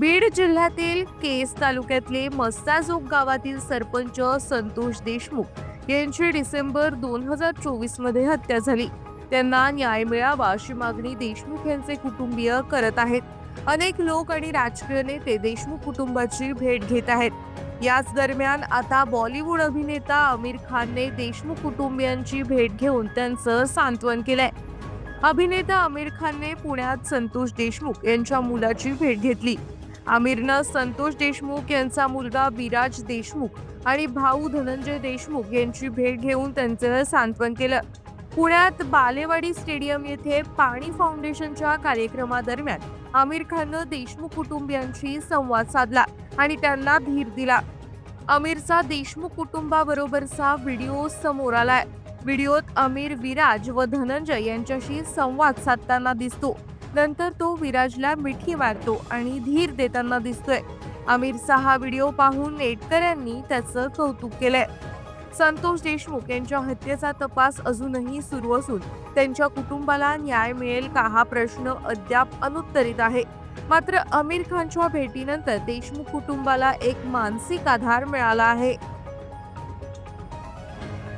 बीड जिल्ह्यातील केस तालुक्यातले मस्ताजोग गावातील सरपंच संतोष देशमुख यांची डिसेंबर दोन हजार चोवीसमध्ये हत्या झाली. त्यांना न्याय मिळावा अशी मागणी देशमुख यांचे कुटुंबीय करत आहेत. अनेक लोक आणि राजकीय नेते देशमुख कुटुंबाची भेट घेत आहेत. याच दरम्यान आता बॉलिवूड अभिनेता आमिर खानने देशमुख कुटुंबियांची भेट घेऊन त्यांचं सांत्वन केलंय. अभिनेता आमिर खानने पुण्यात संतोष देशमुख यांच्या मुलाची भेट घेतली. आमिरनं संतोष देशमुख यांचा मुलगा विराज देशमुख आणि भाऊ धनंजय देशमुख यांची भेट घेऊन त्यांचं सांत्वन केलं. पुण्यात बालेवाडी स्टेडियम येथे पाणी फाउंडेशनच्या कार्यक्रमादरम्यान आमिर खाननं देशमुख कुटुंबियांशी संवाद साधला आणि त्यांना धीर दिला. आमिरचा देशमुख कुटुंबाबरोबरचा व्हिडिओ समोर आलाय. व्हिडिओत आमिर विराज व धनंजय यांच्याशी संवाद साधताना दिसतो. नंतर तो विराजला मिठी मारतो आणि धीर देताना दिसतोय. आमिरचा हा व्हिडिओ पाहून नेटकऱ्यांनी त्याचं कौतुक केलंय. संतोष देशमुख यांच्या हत्येचा तपास अजूनही सुरू असून त्यांच्या कुटुंबाला न्याय मिळेल का हा प्रश्न अद्याप अनुत्तरित आहे. मात्र आमिर खानच्या भेटीनंतर देशमुख कुटुंबाला एक मानसिक आधार मिळाला आहे.